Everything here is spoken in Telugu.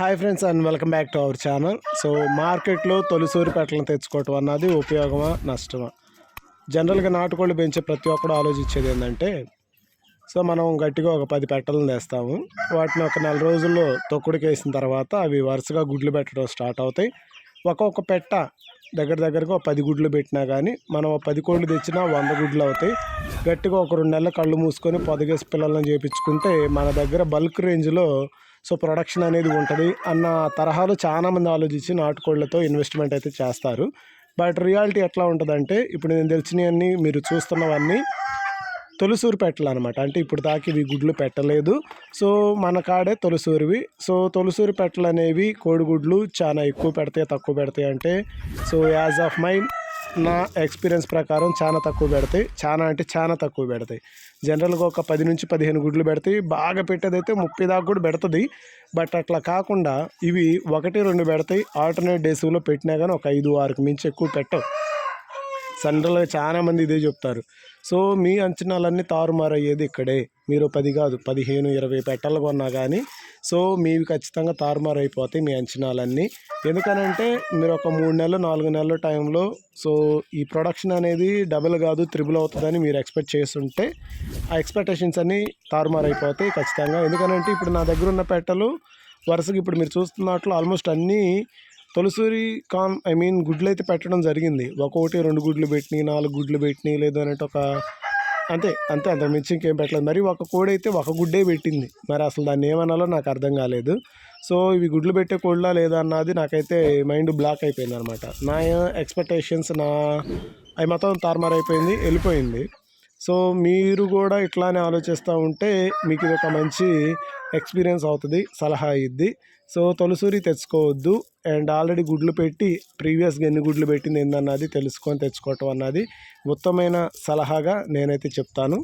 Hi friends and welcome back to our channel so మార్కెట్లో తొలిసూరి పెట్టలను తెచ్చుకోవటం అన్నది ఉపయోగమా నష్టమా? జనరల్గా నాటుకోళ్ళు పెంచే ప్రతి ఒక్కడు ఆలోచించేది ఏంటంటే సో మనం గట్టిగా ఒక పది పెట్టలను తెస్తాము. వాటిని ఒక నెల రోజుల్లో తొక్కుడికి వేసిన తర్వాత అవి వరుసగా గుడ్లు పెట్టడం స్టార్ట్ అవుతాయి. ఒక్కొక్క పెట్ట దగ్గర దగ్గరగా ఒక పది గుడ్లు పెట్టినా కానీ మనం ఒక పది కోళ్ళు తెచ్చినా వంద గుడ్లు అవుతాయి. గట్టిగా ఒక రెండు నెలల కళ్ళు మూసుకొని పొదగేసి పిల్లలను చేపించుకుంటే మన దగ్గర బల్క్ రేంజ్లో సో ప్రొడక్షన్ అనేది ఉంటుంది అన్న తరహాలో చాలామంది ఆలోచించి నాటుకోళ్ళతో ఇన్వెస్ట్మెంట్ అయితే చేస్తారు. బట్ రియాలిటీ ఎట్లా ఉంటుందంటే ఇప్పుడు నేను తెలిసినవన్నీ మీరు చూస్తున్నవన్నీ తొలిసూరు పెట్టలు అనమాట అంటే ఇప్పుడు దాకా ఇవి గుడ్లు పెట్టలేదు. సో మన కాడే తొలిసూరివి. సో తొలిసూరి పెట్టలు అనేవి కోడిగుడ్లు చాలా ఎక్కువ పెడతాయి తక్కువ పెడతాయి అంటే సో యాజ్ ఆఫ్ మై నా ఎక్స్పీరియన్స్ ప్రకారం చాలా తక్కువ పెడతాయి. చాలా అంటే చాలా తక్కువ పెడతాయి. జనరల్గా ఒక పది నుంచి పదిహేను గుడ్లు పెడతాయి. బాగా పెట్టేదైతే ముప్పై దాకా కూడా పెడుతుంది. బట్ అట్లా కాకుండా ఇవి ఒకటి రెండు పెడతాయి. ఆల్టర్నేట్ డేస్లో పెట్టినా కానీ ఒక ఐదు ఆరుకు మించి ఎక్కువ పెట్టవు. జనరల్గా చాలా మంది ఇదే చెప్తారు. సో మీ అంచనాలన్నీ తారుమారయ్యేది ఇక్కడే. మీరు పది కాదు పదిహేను ఇరవై పెట్టాలు కొన్నా కానీ సో మీవి ఖచ్చితంగా తారుమారు అయిపోతాయి మీ అంచనాలన్నీ. ఎందుకనంటే మీరు ఒక మూడు నెలలు నాలుగు నెలల టైంలో సో ఈ ప్రొడక్షన్ అనేది డబుల్ కాదు త్రిబుల్ అవుతుందని మీరు ఎక్స్పెక్ట్ చేస్తుంటే ఆ ఎక్స్పెక్టేషన్స్ అన్నీ తారుమారు అయిపోతాయి ఖచ్చితంగా. ఎందుకనంటే ఇప్పుడు నా దగ్గర ఉన్న పెట్టలు వరుసగా ఇప్పుడు మీరు చూస్తున్నట్లు ఆల్మోస్ట్ అన్నీ తొలిసూరి కాన్ ఐ మీన్ గుడ్లు అయితే పెట్టడం జరిగింది. ఒక్కొక్కటి రెండు గుడ్లు పెట్టినాయి నాలుగు గుడ్లు పెట్టినాయి లేదంటే ఒక అంతే అంతే అంత మించి ఇంకేం పెట్టలేదు. మరి ఒక కోడి అయితే ఒక గుడ్డే పెట్టింది. మరి అసలు దాన్ని ఏమనాలో నాకు అర్థం కాలేదు. సో ఇవి గుడ్లు పెట్టే కోళ్ళా లేదా అన్నది నాకైతే మైండ్ బ్లాక్ అయిపోయింది అనమాట నా ఎక్స్పెక్టేషన్స్ నా అవి మొత్తం తారుమారు అయిపోయింది వెళ్ళిపోయింది. సో మీరు కూడా ఇట్లానే ఆలోచిస్తూ ఉంటే మీకు ఇది ఒక మంచి ఎక్స్పీరియన్స్ అవుతుంది సలహా ఇద్ది. సో తొలసూరి తెచ్చుకోవద్దు. అండ్ ఆల్రెడీ గుడ్లు పెట్టి ప్రీవియస్గా ఎన్ని గుడ్లు పెట్టింది ఏందన్నది తెలుసుకొని తెచ్చుకోవటం అన్నది ఉత్తమైన సలహాగా నేనైతే చెప్తాను.